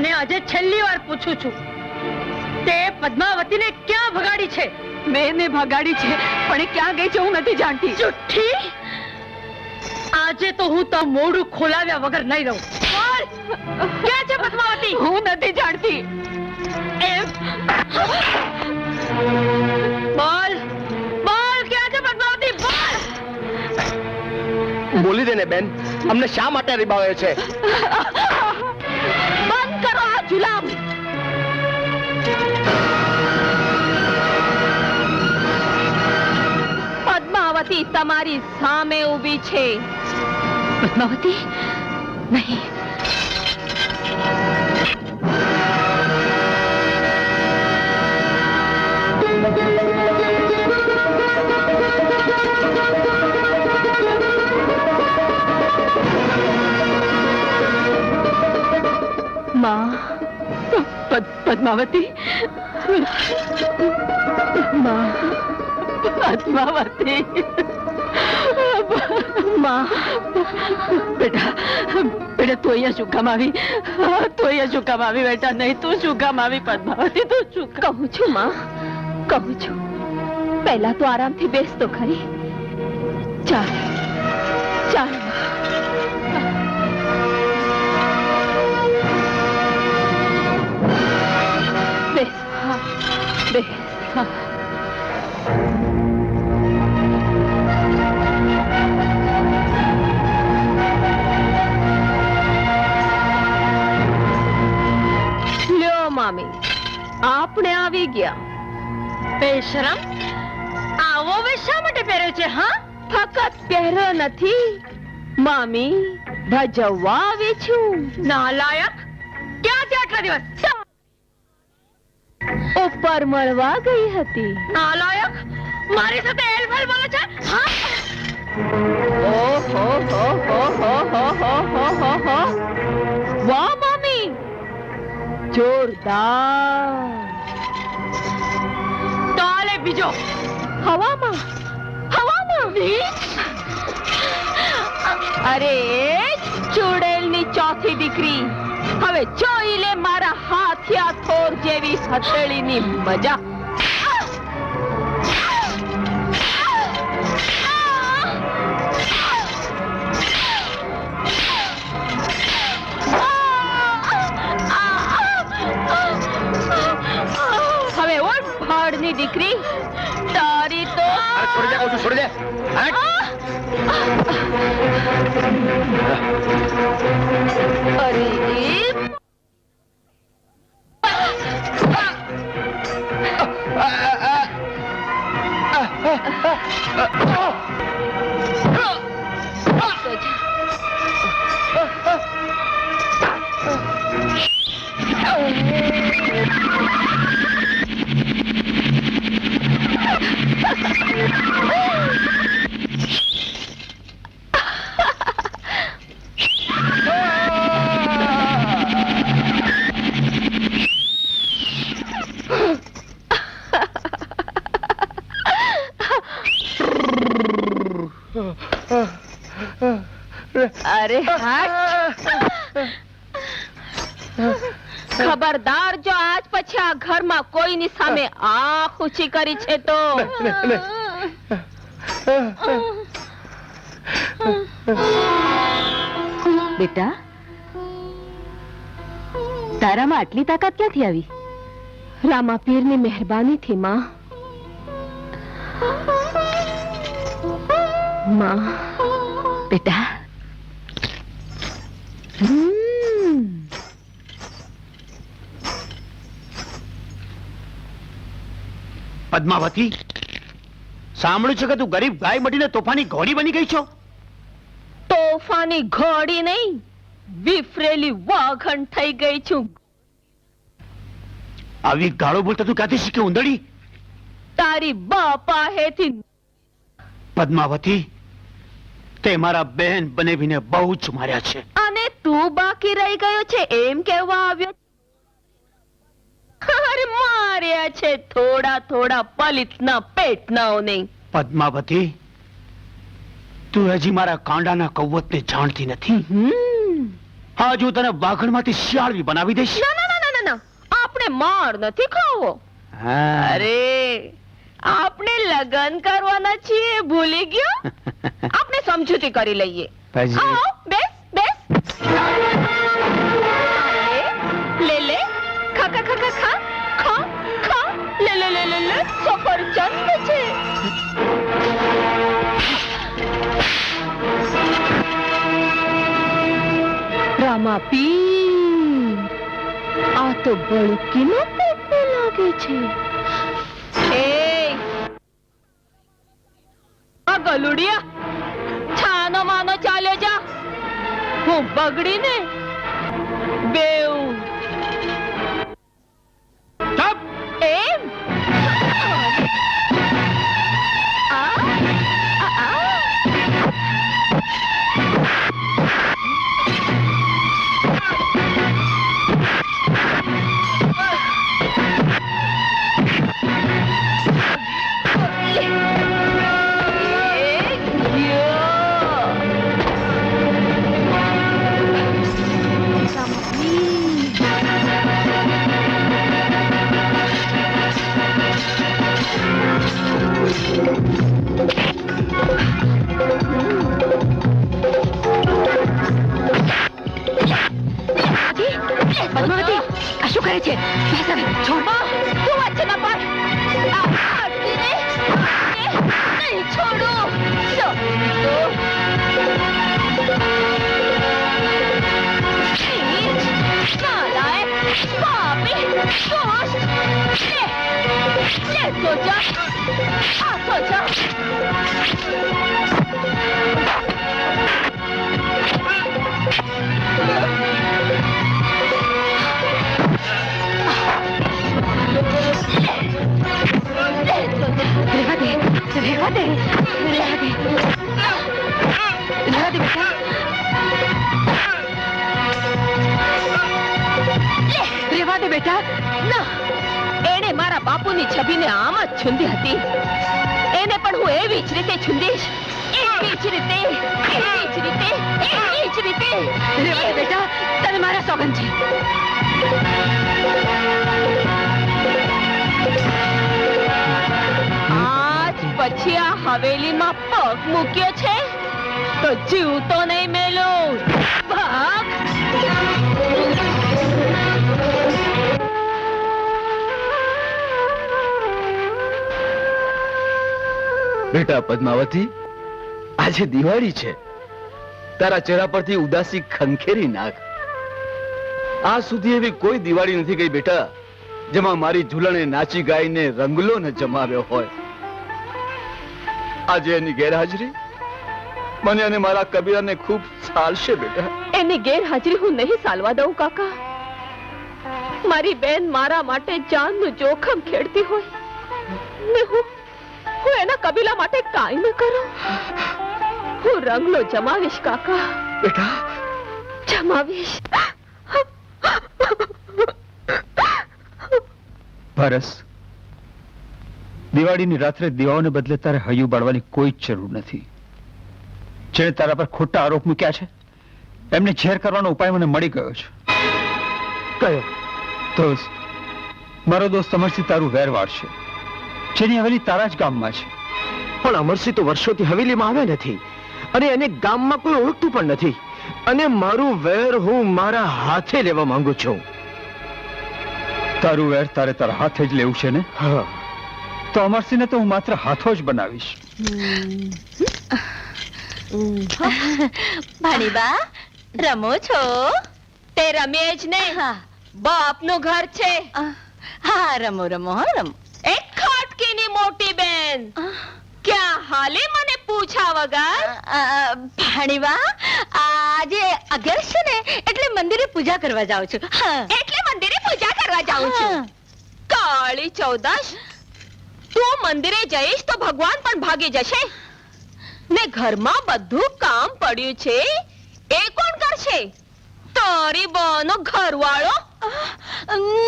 તને આજે છેલ્લી વાર પૂછું છું તે પદ્માવતીને ક્યાં ભગાડી છે? મેં એને ભગાડી છે પણ એ ક્યાં ગઈ છે હું નથી જાણતી. ચુઠ્ઠી આજે તો હું તો મોઢું ખોલાવ્યા વગર નહીં રહું. ક્યાં છે પદ્માવતી? હું નથી જાણતી. એમ? બોલ! બોલ ક્યાં છે પદ્માવતી? બોલ! બોલી દેને બેન અમને શા માટે રીબાવે છે? જુલાબ પદ્માવતી તમારી સામે ઊભી છે પદ્માવતી નહીં Thank you. માં. પદ- પદ્માવતી. માં. પદ્માવતી. માં. બેટા બેટા તું અહીંયા શું કામ આવી? તું અહીંયા શું કામ આવી, બેટા? નહીં, તું શું કામ આવી, પદ્માવતી? તું શું કહું છું, માં. કહું છું. પહેલા તો આરામથી બેસ તો ખરી. ચાલ. આપણે આવી ગયા. બેશરમ આવો વેશ શા માટે પહેર્યો છે, હા? ફકત પહેર્યો નથી. મામી, ભજવવા આવી છું. નાલાયક, ક્યાં છે આટલા દિવસ? ઉપર મળવા ગઈ હતી. નાલાયક મારી સાથે એલફેલ બોલે છે? વાહ મમ્મી. જોરદાર. તાલે બીજો. હવામાં. હવામાં. અરે ચુડેલની ચોથી દીકરી. હવે જોઈ લે મારા હાથિયા થોર જેવી હથેળીની મજા. હવે ઓળ ભાડની દીકરી. Torito. Alex, ah, por allá, con sus orillas. Alex. अरे Oh, અરે ખબરદાર જો આજ પછી આ ઘરમાં કોઈની સામે ઊંચી કરી છે તો. બેટા તારામાં આટલી તાકાત ક્યાંથી આવી? રામાપીરની મહેરબાની થી માં. માં બેટા પદ્માવતી? સાંભળ્યું છે કે તું ગરીબ ગાય મટીને તોફાની ઘોડી બની ગઈ છો? તોફાની ઘોડી નહીં વિફરેલી વાઘણ થઈ ગઈ છું. આવી ગાળો બોલતા તું ક્યાંથી શીખી ઉંદડી? તારી બાપા હેથી પદ્માવતી તે મારા બહેન બનેવીને બહુ જ માર્યા છે. અને તું બાકી રહી ગયો છે એમ કહેવા આવ્યો અરે માર્યા છે થોડા થોડા પલિતના પેટનાઓને. પદ્માવતી તું હજી મારા કાંડાના કૌવતને જાણતી નથી? આજ હું તને વાઘણમાંથી શિયાળવી બનાવી દઈશ. ના ના ના ના ના ના. આપણે માર નથી ખાવો. અરે આપણે લગન કરવાના છીએ ભૂલી ગયો? આપણે સમજૂતી કરી લઈએ? આવો, બેસ. રામાપી આ તો બળકીનો પેટને લાગે છે. એ આ ગલુડિયા છાનો માનો ચાલે જા. હું બગડીને રહેવા દે. રહેવા દે. રહેવા દે બેટા. દે બેટા. ના. એણે મારા બાપુની છબીને આમ જ છૂંદી હતી. એને પણ હું એવી જ રીતે છૂંદીશ. એવી જ રીતે, એવી દે બેટા. તને મારા સોગન છે. પછી આ હવેલીમાં પગ મૂક્યો છે? તો જીવતો નહીં મેલો. બેટા પદ્માવતી, આજે દિવાળી છે. તારા ચહેરા પરથી ઉદાસી ખંખેરી નાખ. આ સુધી એવી કોઈ દિવાળી નથી ગઈ બેટા, જેમાં મારી ઝૂલણે નાચી ગાઈને રંગલો ને જમાવ્યો હોય. આજે એની ગેરહાજરી? મને અને મારા કબીરાને ખૂબ સાલશે બેટા. એની ગેરહાજરી હું નહીં સાલવા દઉં કાકા. મારી બેન મારા માટે જાનનું જોખમ ખેડતી હોય. ને હું હું એના કબીલા માટે કાંઈ ન કરું. હું રંગલો જમાવીશ કાકા. બેટા? જમાવીશ. પારસ દિવાળીની રાત્રે દીવાઓને બદલે તારે હૈયું બાળવાની કોઈ જ જરૂર નથી. જેણે તારા પર ખોટા આરોપ મૂક્યા છે એમને ઝેર કરવાનો ઉપાય મને મળી ગયો છે. કયો દોસ્ત મારો દોસ્ત અમરસિંહ તારું વેર વાળશે જેની હવેલી તારા જ ગામમાં છે. પણ અમરસિંહ તો વર્ષોથી હવેલીમાં આવ્યા નથી અને એને ગામમાં કોઈ ઓળખતું પણ નથી. અને મારું વેર હું મારા હાથે લેવા માંગુ છું. તારું વેર તારે તારા હાથે જ લેવું છે ને? હા. તો અમરસિંહને તો હું માત્ર હાથો જ બનાવીશ. ભાણીબા રમો છો? તે રમે જ ને બાપનું ઘર છે. હા રમો રમો હા રમો. એક ખાટકીની મોટી બેન. ક્યાં હાલે મને પૂછા વગર? ભાણીબા આજે અગિયાર છે ને એટલે મંદિરે પૂજા કરવા જાઉં છું. એટલે મંદિરે પૂજા કરવા જાઉં છું. કાળી ચૌદશ તું મંદિરે જઈશ તો ભગવાન પણ ભાગી જશે. ને ઘરમાં બધું કામ પડ્યું છે એ કોણ કરશે? તારી બનો ઘરવાળો?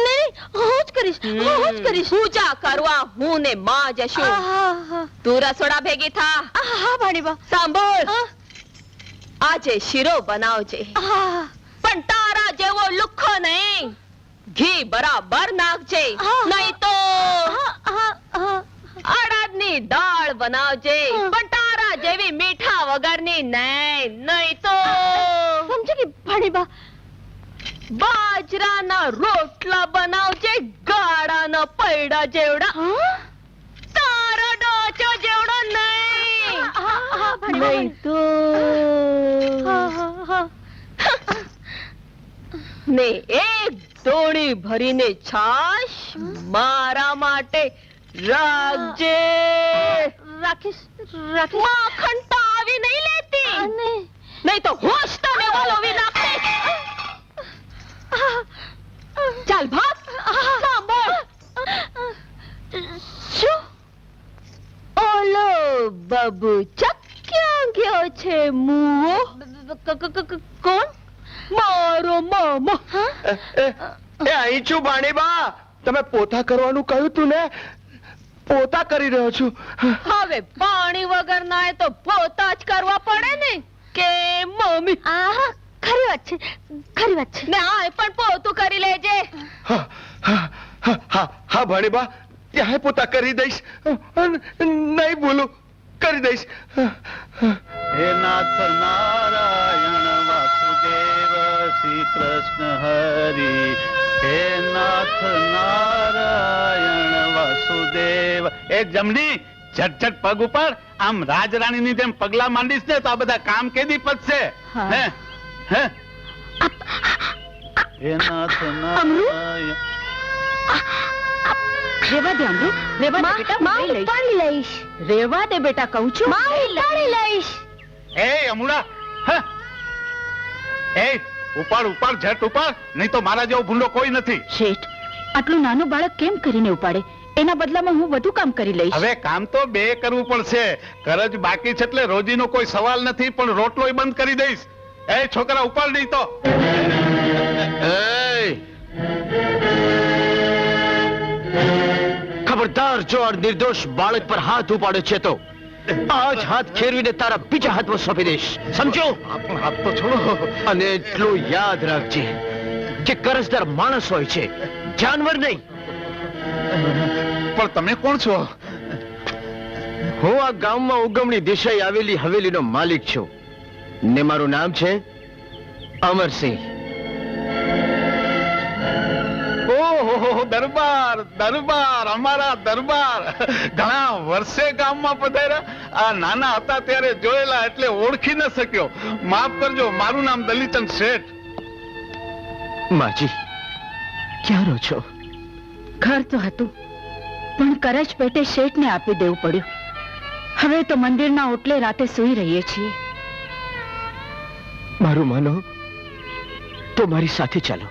નહીં હું જ કરીશ હું જ કરીશ. પૂજા કરવા હું ને માં જશું. તું રસોડા ભેગી થા. આહા, ભાણીવા. સાંભળ. હા, આજે શીરો બનાવજે. પણ તારા જેવો લુખ્ખો નહીં. ઘી બરાબર નાખજે નહીં તો અડદની દાળ બનાવજે પણ તારા જેવી મીઠા વગરની નહીં નહીં તો સમજી ગઈ ભાણીબા. બાજરાના રોટલા બનાવજે ગાળાના પૈડા જેવડા. તારો ડોચો જેવડો નહીં. નહીં તો. ને એક દોણી ભરીને છાશ મારા માટે રાખજે. રાખીશ રાખીશ માખણ તો આવી નહીં લેતી. નહીં તો હોશ તને વલોવી નાખે. ચાલ ભાગ. સાંભળ. શું? ઓલો બબુ ક્યાં ગયો છે મુઓ કોણ? મારો મામા. એ એ અહીં છું ભાણીબા. તમે પોતા કરવાનું કહ્યું તું ને? પોતા કરી રહ્યો છું. હવે પાણી વગર ના તો પોતા જ કરવા પડે ને? કે મમ્મી? આહા ખરી વાત છે ખરી વાત છે. ને આ પણ પોતું કરી લેજે. હા હા હા હા હા ભાણીબા. ત્યાં પોતા કરી દઈશ. નહીં બોલું કરી દઈશ. હે નાથ નારાયણ વાસુદેવ. શ્રી કૃષ્ણ હરી હે નાથ નારાયણ વાસુદેવ. એ જમણી ઝટઝટ પગ ઉપર આમ રાજરાણી ની જેમ પગલા માંડીશ ને તો આ બધા કામ કેદી પતશે? હે. હે? હે? નાથ નારાયણ. રેવા દે અમૃત રેવા દે બેટા માં. ઉપાડી લઈશ. રેવા દે બેટા કહું છું. માં ઉપાડી લઈશ. એ અમુડા હે? એ ઉપાડ ઉપાડ ઝટ ઉપાડ. નહીં તો મારા જેવો ભૂંડો કોઈ નથી. શેઠ આટલું નાનું બાળક કેમ કરીને ઉપાડે? એના બદલામાં હું વધુ કામ કરી લઈશ. હવે કામ તો બે કરવું પડશે. કરજ બાકી છે એટલે રોજીનો કોઈ સવાલ નથી પણ રોટલોય બંધ કરી દઈશ. એ છોકરા ઉપાડ નહીં તો! ખબરદાર જો નિર્દોષ બાળક પર હાથ ઉપાડે છે તો. આજ હાથ ખેરવીને તારા બીજા હાથમાં સોંપી દઈશ. સમજો? હાથ તો છોડો. અને એટલું યાદ રાખજે કે કરજદાર માણસ હોય છે જાનવર નહીં. પણ તમે કોણ છો? હું આ ગામમાં ઉગમણી દિશાએ આવેલી હવેલીનો માલિક છું. ને મારું નામ છે અમરસિંહ. દરબાર દરબાર અમારા દરબાર. ઘણા વર્ષે ગામમાં પધાર્યા. આ નાના હતા ત્યારે જોયેલા એટલે ઓળખી ન શક્યો. માફ કરજો મારું નામ દલિતન શેઠ. માજી ક્યાં રહો છો? ઘર તો હતું પણ કરજ પેટે શેઠને આપી દેવું પડ્યું. હવે તો મંદિરના ઓટલે રાતે સૂઈ રહીએ છીએ. મારું માનો તો મારી સાથે ચાલો.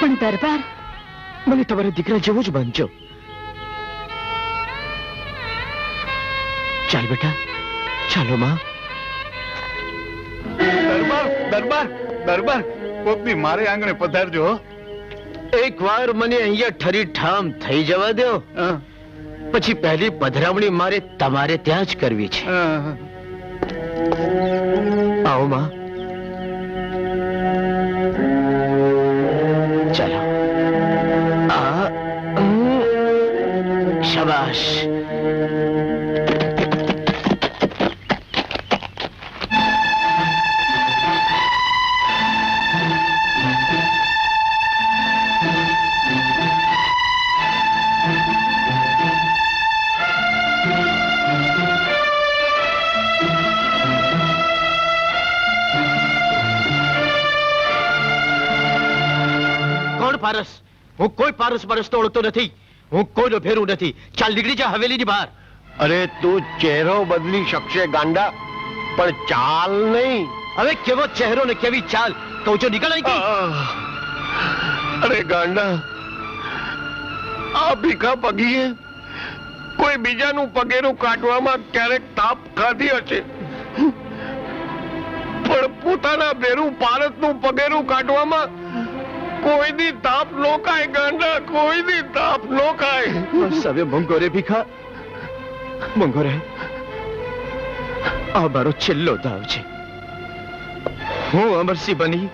પણ દરબાર મને તમારા દીકરા જેવું જ માનજો. ચાલ બેટા ચાલો માં. દરબાર દરબાર દરબાર. કોકની મારે આંગણે પધારજો એકવાર એક વાર મને અહીંયા ઠરી ઠામ થઈ જવા દો. પછી પહેલી પધરામણી મારે તમારે ત્યાં જ કરવી છે. આવો માં. શાબાશ કોણ પારસ હું કોઈ પારસ પરસ તો ઓળખતો નથી હું કોઈનો ફેરું નથી. ચાલ નીકળી જા હવેલીની બહાર. અરે તું ચહેરો બદલી શકશે ગાંડા પણ ચાલ નહીં. હવે કેવો ચહેરો ને કેવી ચાલ? કહું છો નીકળ અહીંથી. અરે ગાંડા આ ભીખા પગીએ કોઈ બીજાનું પગેરું કાઢવામાં ક્યારેક તાપ ખાધી હશે. પણ પોતાના ભેરું પારસનું પગેરું કાઢવામાં કોઈ દી તાપ લોકાય ગાંડા કોઈ દી તાપ લોકાય બસ હવે ભીખા. મોંઘો રે. આ મારો છેલ્લો દાવ છે. હું અમરસિંહ બની.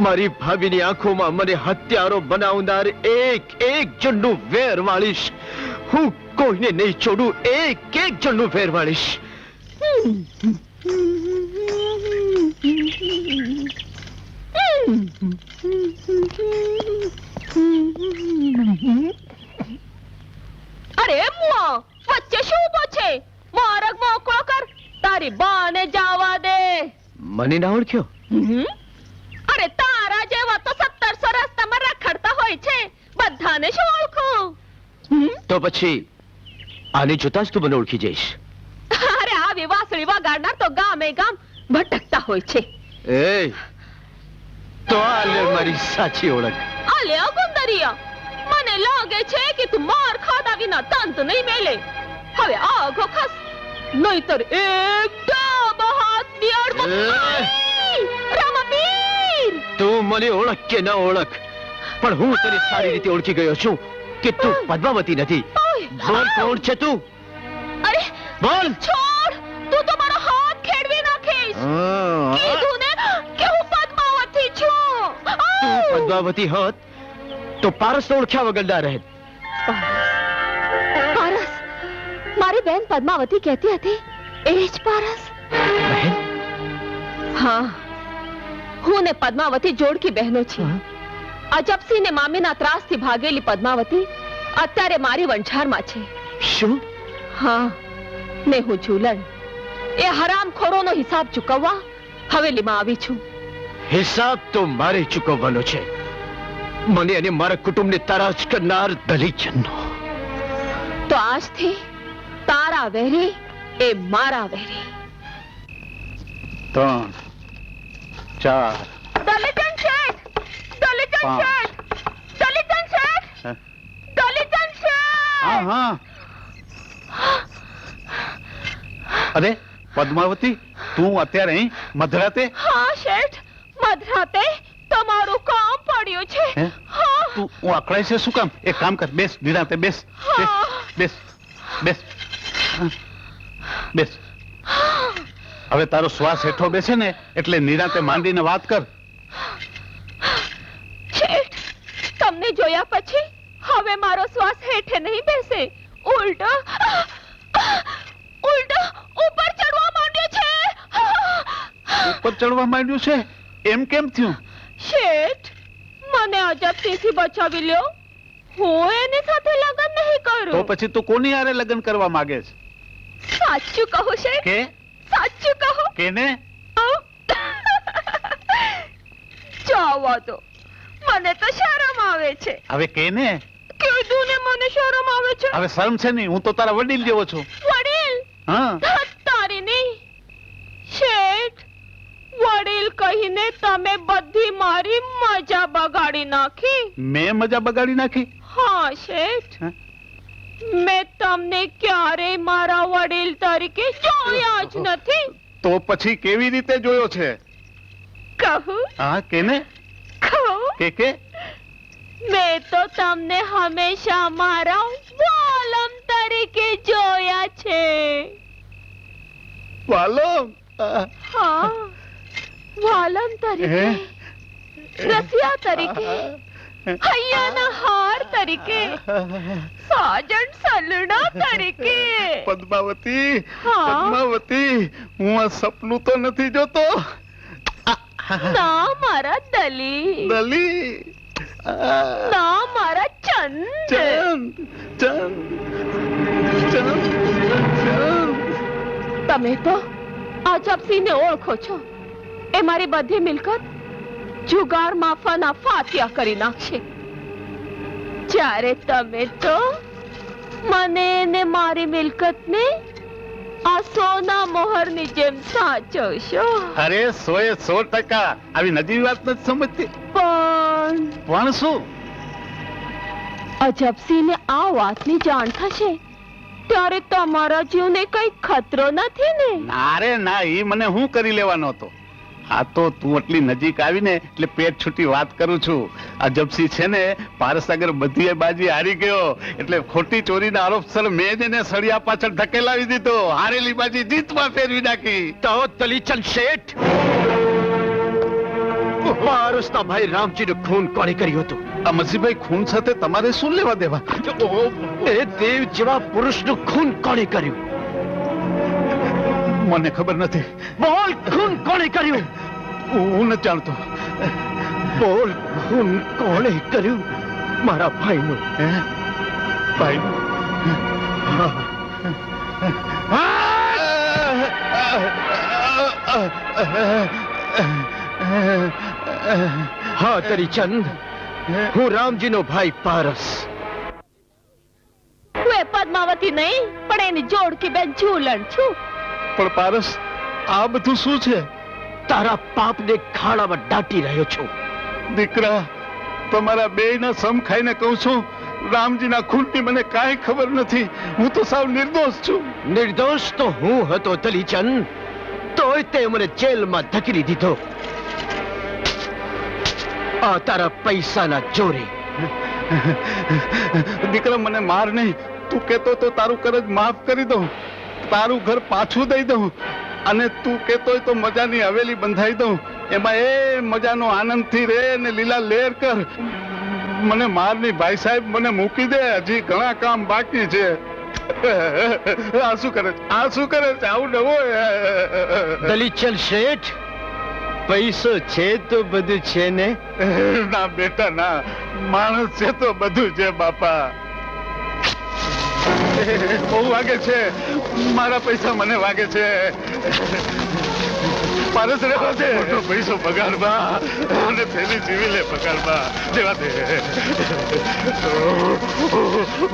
મારી ભાભીની આંખોમાં મને હત્યારો બનાવનાર એક એક જણનું વેર વાળીશ. હું કોઈને નહીં છોડું એક એક જણનું વેર વાળીશ. અરે મુઆ વચ્ચે શું ઊભો છે? માર્ગ મોકળો કર તારી બાને જવા દે. મને ના ઓળખ્યો? અરે તારા જેવા તો સત્તરસો રસ્તામાં રખડતા હોય છે. બધાને શું ઓળખું? તો પછી આને જોતા જ તું મને ઓળખી જઈશ. અરે આવી વાંસળી વગાડનાર તો ગામે ગામ ભટકતા હોય છે. એ તો આ લે મારી સાચી ઓળખ. અલે અગુંદરિયા. મને લાગે છે કે તું માર ખાધા વિના તંત નહીં મેલે. હવે આગો ખસ. નહીતર એક ડાબા હાથની અડમો એ! તું મને ઓળખ કે ન ઓળખ? પણ હું તને સારી રીતે ઓળખી ગયો છું કે તું પદ્માવતી નથી. બોલ કોણ છે તું? અરે બોલ! છોડ! તું તો મારો હાથ ખેડવી નાખીશ. આઉ! હોત તો પારસ ઓળખ્યા વગર રહેત. પારસ. મારી બેન પદ્માવતી કહેતી હતી એ જ પારસ. બહેન હા. હું ને પદ્માવતી જોડકી બહેનો છીએ. અજબસિંહ ને મામીના ત્રાસથી ભાગેલી પદ્માવતી અત્યારે મારી વંછારમાં છે. શું? હા. ને હું ઝૂલણ. એ હરામખોરોનો હિસાબ ચૂકવવા હવેલીમાં આવી છું. હિસાબ તો મારે ચૂકવવાનો છે. મને અને મારા કુટુંબને તારાજ કરનાર દલિતજનનો તો આજથી તારા વેરી એ મારા વેરી. ત્રણ ચાર દલિતન શેઠ! દલિતન. શેઠ! દલિતન શેઠ? દલિતન શેઠ! હા હા. અરે પદ્માવતી તું અત્યારે અહીં મધરાતે? હા શેઠ. મધરાતે તમારું કામ પડ્યું છે. હે? હા. તું હું અકળાય છે? શું કામ? એક કામ કર બેસ નિરાંતે બેસ. બેસ બેસ બેસ. હવે તારો શ્વાસ હેઠો બેસે ને એટલે નિરાંતે માંડીને વાત કર. શેઠ તમને જોયા પછી હવે મારો શ્વાસ હેઠે નહીં બેસે. ઉલટો ઉલટો ઉપર ચડવા માંડ્યો છે. ઉપર ચડવા માંડ્યું છે? એમ કેમ થયું? શેઠ મને અજબથી બચાવી લ્યો હું એની સાથે લગ્ન નહીં તો કરું. પછી તું કોની આરે લગ્ન કરવા માંગે છે? સાચું કહો શેઠ? કે? સાચું કહો? કેને? જાવા દો. મને તો શરમ આવે છે. હવે કેને? કીધું ને મને શરમ આવે છે. હવે શરમ છે નહીં. હું તો તારા વડીલ જેવો છું. વડીલ? હા તારી નહીં શેઠ વડીલ કહીને તમે બધી મારી મજા બગાડી નાખી. મેં મજા બગાડી નાખી? હા શેઠ. મેં તમને ક્યારેય મારા વડીલ તરીકે જોયા જ નથી. તો પછી કેવી રીતે જોયો છે? કહું? હા કેને? કહું? કે કે? મેં તો તમને હંમેશા મારા વાલમ તરીકે જોયા છે. હા. વાલમ તરીકે રસિયા તરીકે હૈયાના હાર તરીકે સાજણ સલડા તરીકે. પદ્માવતી પદ્માવતી હું આ સપનું તો નથી જોતો. ના મારા દલી દલી ના મારા ચંદ. ચંદ ચંદ ચંદ ચંદ. તમે તો અજબસિંહને ઓળખો છો. એ મારી બધી મિલકત જુગાર માફાના ફાતિયા કરી નાખશે જ્યારે તમે તો મને ને મારી મિલકતને આ સોના મોહરની જેમ સાચવશો. અરે સોએ સો ટકા આવી નજીવી વાત નથી સમજતી. પણ પણ શું? અજબસિંહને આ વાતની જાણ થશે ત્યારે તમારા જીવને કઈ ખતરો નથી ને? ના રે ના એ મને હું કરી લેવાનો હતો? આ તો તું એટલી નજીક આવીને એટલે પેટ છૂટી વાત કરું છું. આ જપસી છે ને પારસાગર બધી બાજી હારી ગયો. એટલે ખોટી ચોરીના આરોપસર મેં જ એને સળિયા પાછળ ધકેલાવી દીધો. હારેલી બાજી જીતમાં ફેરવી નાખી. તો દલીચંદ શેઠ. પારસના ભાઈ રામજીનું ખૂન કોણે કર્યું હતું? અમરજીભાઈ ખૂન સાથે તમારે શું લેવા દેવા? એ દેવ જેવા પુરુષનું ખૂન કોણે કર્યું? મને ખબર નથી. બોલ ખૂન કોણે કર્યું? હું નથી જાણતો. બોલ ખૂન કોણે કર્યું? મારા ભાઈનું. હે? ભાઈ? હા તરી ચંદ. હું રામજીનો ભાઈ પારસ. હું એ પદ્માવતી નહીં પણ એની જોડકી બેન ઝૂલણ છું. પણ પારસ આ બધું શું છે? તારા પાપને ખાડામાં દાટી રહ્યો છું. દીકરા તમારા બે ના સમ ખાઈને કહું છું રામજીના ખૂનની મને કાંઈ ખબર નથી. હું તો સાવ નિર્દોષ છું. નિર્દોષ તો હું હતો તલીચંદ. તોય તે મને જેલમાં ધકેલી દીધો. આ તારા પૈસાના ચોરી. દીકરા મને માર નહીં. તું કેતો તો તારું કરજ માફ કરી દઉં. તારું ઘર પાછું દઈ દઉં અને તું કેતો તો મજાની હવેલી બંધાઈ દઉં. એમાં એ મજાનો આનંદથી રે ને લીલા લેર કર. મને માર નહીં ભાઈ સાહેબ મને મૂકી દે હજી ઘણા કામ બાકી છે. આ શું કરે છે? આ શું કરે છે? આવું નવો દલીચલ શેઠ પૈસો છે તો બધું છે ને? ના બેટા ના. માણસ છે તો બધું છે બાપા. બહુ વાગે છે. મારા પૈસા મને વાગે છે. પારસ રહેવા દે મોટો પૈસો પગારમાં અને પેલી જીવી લે પગારમાં જેવા દે.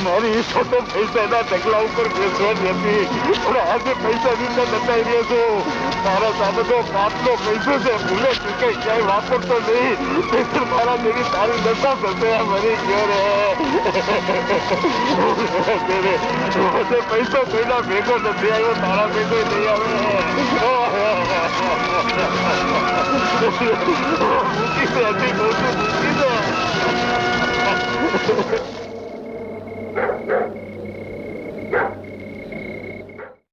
મારી છોટો પૈસાના ઢગલા ઉપર બેસવાની હતી પણ આજે પૈસા વિશે બતાવી રહ્યો છું. મારા સાબતો પાપનો પૈસો છે. ભૂલે ચૂકે ક્યાંય વાપરતો નહીં. મારા જેવી તારી દશા થશે મરી ગયો રે. પૈસો કોઈના ભેગો નથી આવ્યો. તારા ભેગો નહીં આવે. Thank you.